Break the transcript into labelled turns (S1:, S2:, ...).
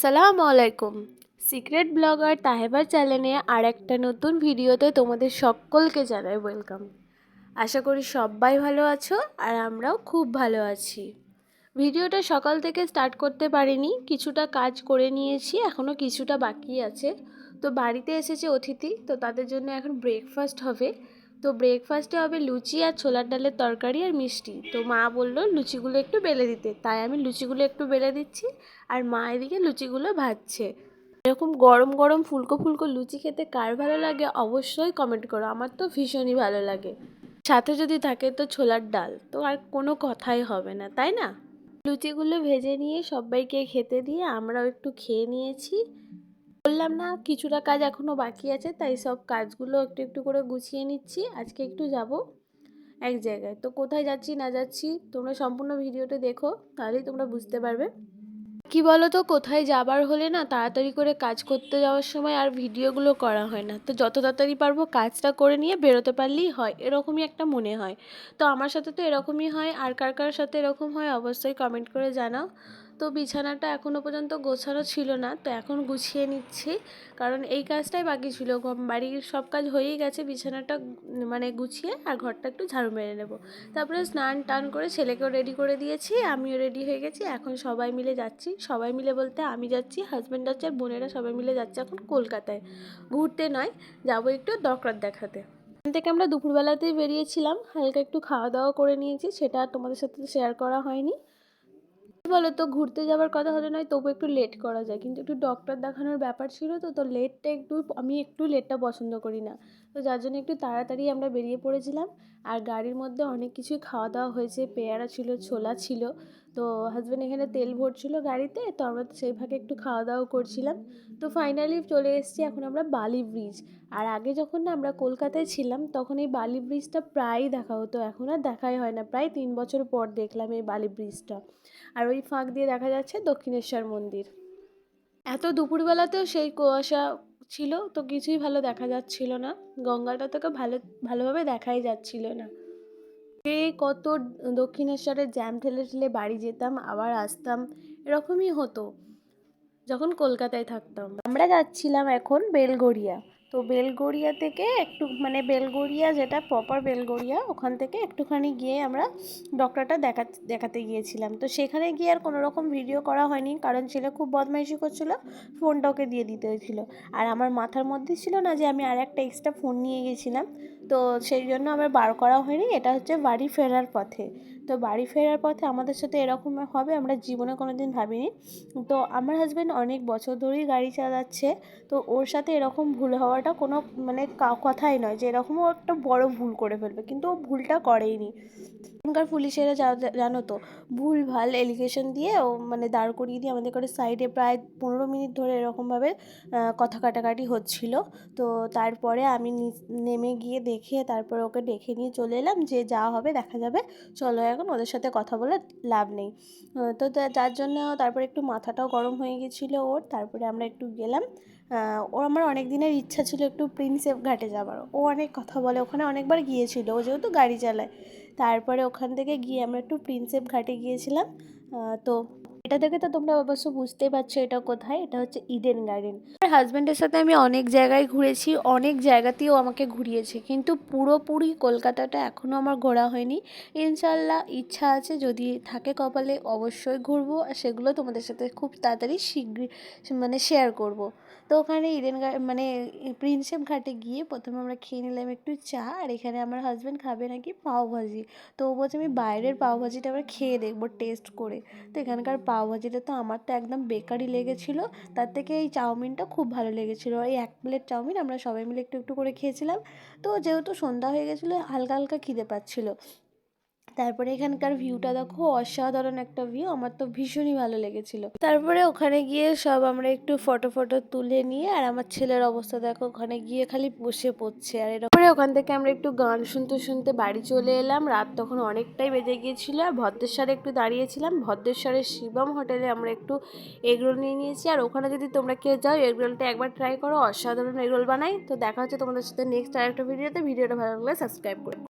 S1: আসসালামু আলাইকুম। Secret blogger তাহেবার চ্যানেলে আর একটা নতুন ভিডিওতে তোমাদের সকলকে জানাই ওয়েলকাম। আশা করি সবাই ভালো আছো আর আমরাও খুব ভালো আছি। ভিডিওটা সকাল থেকে স্টার্ট করতে পারিনি, কিছুটা কাজ করে নিয়েছি এখনও কিছুটা বাকি আছে। তো বাড়িতে এসেছে অতিথি, তো তাদের জন্য এখন ব্রেকফাস্ট হবে। তো ব্রেকফাস্টে হবে লুচি আর ছোলার ডালের তরকারি আর মিষ্টি। তো মা বলল, লুচিগুলো একটু বেলে দিতে। তাই আমি লুচিগুলো একটু বেলে দিচ্ছি আর মা এদিকে লুচিগুলো ভাজছে। এরকম গরম গরম ফুলকো ফুলকো লুচি খেতে কার ভালো লাগে অবশ্যই কমেন্ট করো, আমার তো ভীষণই ভালো লাগে। সাথে যদি থাকে তো ছোলার ডাল, তো আর কোনো কথাই হবে না, তাই না? লুচিগুলো ভেজে নিয়ে সবাইকে খেতে দিয়ে আমরাও একটু খেয়ে নিয়েছি। বললাম না কিছুটা কাজ এখনও বাকি আছে, তাই সব কাজগুলো একটু একটু করে গুছিয়ে নিচ্ছি। আজকে একটু যাব এক জায়গায়। তো কোথায় যাচ্ছি না যাচ্ছি তোমরা সম্পূর্ণ ভিডিওটা দেখো, তাহলেই তোমরা বুঝতে পারবে। কি বলো তো কোথায় যাবার হলে না তাড়াতাড়ি করে কাজ করতে যাওয়ার সময় আর ভিডিওগুলো করা হয় না। তো যত তাড়াতাড়ি পারব কাজটা করে নিয়ে বেরোতে পারলেই হয়, এরকমই একটা মনে হয়। তো আমার সাথে তো এরকমই হয়, আর কার কার সাথে এরকম হয় অবশ্যই কমেন্ট করে জানাও। তো বিছানাটা এখনও পর্যন্ত গোছানো ছিল না, তো এখন গুছিয়ে নিচ্ছি। কারণ এই কাজটাই বাকি ছিল। বাড়ির সব কাজ হয়েই গেছে, বিছানাটা মানে গুছিয়ে আর ঘরটা একটু ঝাড়ু মেরে নেব। তারপরে স্নান টান করে ছেলেকেও রেডি করে দিয়েছি, আমিও রেডি হয়ে গেছি। এখন সবাই মিলে যাচ্ছি। সবাই মিলে বলতে আমি যাচ্ছি হাজব্যান্ড যাচ্ছে আর বোনেরা সবাই মিলে যাচ্ছে এখন কলকাতায়। ঘুরতে নয়, যাব একটু দরকার দেখাতে। এখান থেকে আমরা দুপুরবেলাতেই বেরিয়েছিলাম। হালকা একটু খাওয়া দাওয়া করে নিয়েছি, সেটা তোমাদের সাথে শেয়ার করা হয়নি। বলো তো ঘুরতে যাওয়ার কথা হলে নয়, তবু একটু লেট করা যায়। কিন্তু একটু ডক্টর দেখানোর ব্যাপার ছিল তো তো লেটটা একটু, আমি একটু লেটটা পছন্দ করি না। তো যার জন্য একটু তাড়াতাড়ি আমরা বেরিয়ে পড়েছিলাম। আর গাড়ির মধ্যে অনেক কিছুই খাওয়া দাওয়া হয়েছে, পেয়ারা ছিল, ছোলা ছিল। তো হাজব্যান্ড এখানে তেল ভরছিল গাড়িতে, তো আমরা সেই ভাগে একটু খাওয়া দাওয়া করছিলাম। তো ফাইনালি চলে এসেছি এখন আমরা বালি ব্রিজ আর আগে যখন না আমরা কলকাতায় ছিলাম, তখন এই বালি ব্রিজটা প্রায়ই দেখা হতো। এখন আর দেখাই হয় না। প্রায় তিন বছর পর দেখলাম এই বালি ব্রিজটা আর ওই ফাঁক দিয়ে দেখা যাচ্ছে দক্ষিণেশ্বর মন্দির। এত দুপুরবেলাতেও সেই কুয়াশা ছিল, তো কিছুই ভালো দেখা যাচ্ছিল না। গঙ্গাটা তোকে ভালো, ভালোভাবে দেখাই যাচ্ছিল না। সে কত দক্ষিণেশ্বরে জ্যাম ঠেলে ঠেলে বাড়ি যেতাম, আবার আসতাম, এরকমই হতো। যখন কলকাতায় থাকতাম। আমরা যাচ্ছিলাম এখন বেলগড়িয়া তো বেলগড়িয়া থেকে একটু মানে বেলগড়িয়া যেটা প্রপার বেলগড়িয়া, ওখান থেকে একটুখানি গিয়ে আমরা ডক্টরটা দেখা, দেখাতে গিয়েছিলাম। তো সেখানে গিয়ে আর কোনো রকম ভিডিও করা হয়নি, কারণ ছেলে খুব বদমাইশি করছিল ফোনটা ওকে দিয়ে দিতে হয়েছিল। আর আমার মাথার মধ্যে ছিল না যে আমি আর একটা এক্সট্রা ফোন নিয়ে গেছিলাম, তো সেই জন্য আমার বার করা হয়নি, এটা হচ্ছে বাড়ি ফেরার পথে। তো বাড়ি ফেরার পথে আমাদের সাথে এরকম হবে আমরা জীবনে কোনো দিন ভাবিনি। তো আমার হাজব্যান্ড অনেক বছর ধরেই গাড়ি চালাচ্ছে। তো ওর সাথে এরকম ভুল হওয়াটা কোনো মানে কথাই নয় যে এরকমও একটা বড় ভুল করে ফেলবে। কিন্তু ও ভুলটা করেইনি। এখনকার পুলিশেরা জানো তো, ভুল, ভালো এলিগেশন দিয়ে ও মানে দাঁড় করিয়ে দিয়ে আমাদের করে সাইডে প্রায় পনেরো মিনিট ধরে এরকমভাবে কথা কাটাকাটি হচ্ছিল। তো তারপরে আমি নেমে গিয়ে দেখে তারপরে ওকে ডেকে নিয়ে চলে এলাম যে যা হবে দেখা যাবে। চলো এখন ওদের সাথে কথা বলে লাভ নেই। তো যার জন্য তারপরে একটু মাথাটাও গরম হয়ে গেছিল ওর, তারপরে আমরা একটু গেলাম। ও আমার অনেক দিনের ইচ্ছা ছিল একটু প্রিন্সেপ ঘাটে যাবার। ও অনেক কথা বলে, ওখানে অনেকবার গিয়েছিল, ও যেহেতু গাড়ি চালায়। তারপরে ওখান থেকে গিয়ে আমরা একটু প্রিন্সেপ ঘাটে গিয়েছিলাম। তো এটা দেখে তো তোমরা অবশ্য বুঝতেই পারছ এটা কোথায় এটা হচ্ছে ইডেন গার্ডেন আমার হাজব্যান্ডের সাথে আমি অনেক জায়গায় ঘুরেছি অনেক জায়গাতেও আমাকে ঘুরিয়েছে কিন্তু পুরোপুরি কলকাতাটা এখনও আমার ঘোরা হয়নি। ইনশাল্লাহ ইচ্ছা আছে যদি থাকে কপালে অবশ্যই ঘুরবো আর সেগুলো তোমাদের সাথে খুব তাড়াতাড়ি শীঘ্রই মানে শেয়ার করব। তো ওখানে ইডেন মানে প্রিন্সেপ ঘাটে গিয়ে প্রথমে আমরা খেয়ে নিলাম একটু চা আর এখানে আমার হাজব্যান্ড খাবে নাকি পাওভাজি। তো ও বলছে আমি বাইরের পাওভাজিটা আমরা খেয়ে দেখব টেস্ট করে। তো এখানকার পাওভাজিটা তো আমার তো একদম বেকারই লেগেছিলো। তার থেকে এই চাউমিনটা খুব ভালো লেগেছিলো। এই এক প্লেট চাউমিন আমরা সবাই মিলে একটু একটু করে খেয়েছিলাম। তো যেহেতু সন্ধ্যা হয়ে গেছিল, হালকা হালকা খিদে পাচ্ছিলো। তারপরে এখানকার ভিউটা দেখো, অসাধারণ একটা ভিউ আমার তো ভীষণই ভালো লেগেছিল। তারপরে ওখানে গিয়ে সব আমরা একটু ফটো ফটো তুলে নিয়ে, আর আমার ছেলের অবস্থা দেখো, ওখানে গিয়ে খালি বসে পড়ছে, আর এরপরে ওখান থেকে আমরা একটু গান শুনতে শুনতে বাড়ি চলে এলাম, রাত তখন অনেকটাই বেজে গিয়েছিল, আর ভদ্রেশ্বরে একটু দাঁড়িয়েছিলাম ভদ্রেশ্বরের শিবম হোটেলে আমরা একটু এগরোল নিয়ে নিয়েছি, আর ওখানে যদি তোমরা কেউ যাও এগরোলটা একবার ট্রাই করো, অসাধারণ এগরোল বানাই, তো দেখা হচ্ছে তোমাদের সাথে নেক্সট আরেকটা ভিডিওতে ভিডিওটা ভালো লাগলে সাবস্ক্রাইব করে